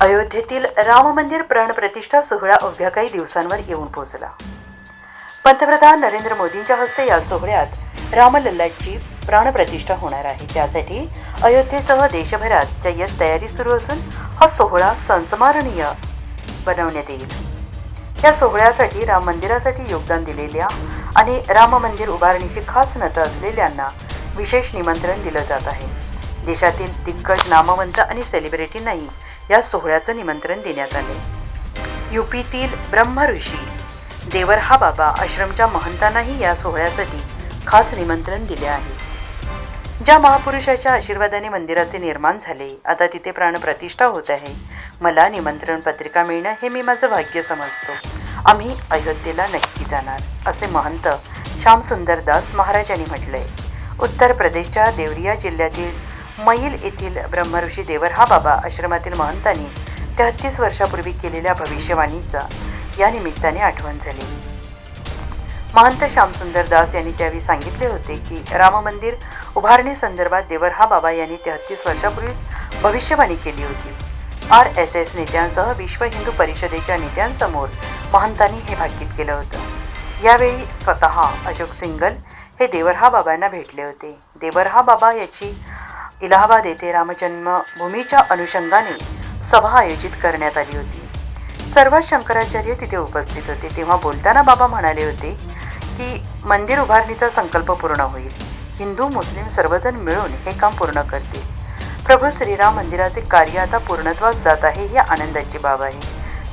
अयोध्येतील राम मंदिर प्राणप्रतिष्ठा सोहळा अवघ्या काही दिवसांवर येऊन पोहोचला. पंतप्रधान नरेंद्र मोदींच्या हस्ते या सोहळ्यात रामलल्लाची प्राणप्रतिष्ठा होणार आहे. त्यासाठी अयोध्येसह देशभरात जय्यत तयारी सुरू असून हा सोहळा संस्मरणीय बनवण्यात येईल. या सोहळ्यासाठी राम मंदिरासाठी योगदान दिलेल्या आणि राम मंदिर उभारणीची खास नतं असलेल्यांना विशेष निमंत्रण दिलं जात आहे. देशातील दिग्गज नामवंत आणि सेलिब्रिटींनाही या सोहळ्याचं निमंत्रण देण्यात आले. युपीतील ब्रह्म ऋषी देवरहा बाबा आश्रमच्या महंतांनाही या सोहळ्यासाठी खास निमंत्रण दिले आहे. ज्या महापुरुषाच्या आशीर्वादाने मंदिराचे निर्माण झाले आता तिथे प्राणप्रतिष्ठा होत आहे. मला निमंत्रण पत्रिका मिळणं हे मी माझं भाग्य समजतो. आम्ही अयोध्येला नक्की जाणार असे महंत श्यामसुंदर दास महाराज यांनी म्हटलंय. उत्तर प्रदेशच्या देवरिया जिल्ह्यातील मैल येथील ब्रह्मऋषी देवरहा बाबा आश्रमातील महंतांनी तेहत्तीस वर्षापूर्वी केलेल्या भविष्यवाणीचा या निमित्ताने आठवण झाली. महंत श्यामसुंदर दास यांनी त्यावेळी सांगितले होते की राम मंदिर उभारणी संदर्भात देवरहा बाबा यांनी तेहत्तीस वर्षापूर्वीच भविष्यवाणी केली होती. आर एस एस नेत्यांसह विश्व हिंदू परिषदेच्या नेत्यांसमोर महंतांनी हे भाकीत केलं होतं. यावेळी स्वतः अशोक सिंगल हे देवरहा बाबांना भेटले होते. देवरहा बाबा याची इलाहाबाद येथे रामजन्मभूमीच्या अनुषंगाने सभा आयोजित करण्यात आली होती. सर्व शंकराचार्य तिथे उपस्थित होते. तेव्हा बोलताना बाबा म्हणाले होते की मंदिर उभारणीचा संकल्प पूर्ण होईल. हिंदू मुस्लिम सर्वजण मिळून हे काम पूर्ण करतील. प्रभू श्रीराम मंदिराचे कार्य आता पूर्णत्वास जात आहे ही आनंदाची बाब आहे.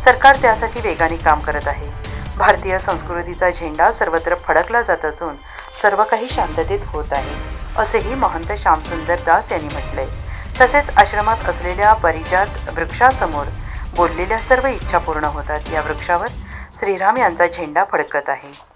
सरकार त्यासाठी वेगाने काम करत आहे. भारतीय संस्कृतीचा झेंडा सर्वत्र फडकला जात असून सर्व काही शांततेत होत आहे. असेही महंत श्यामसुंदर दास यांनी म्हटलंय तसेच आश्रमात असलेल्या परिजात वृक्षासमोर बोललेल्या सर्व इच्छा पूर्ण होतात. या वृक्षावर श्रीराम यांचा झेंडा फडकत आहे.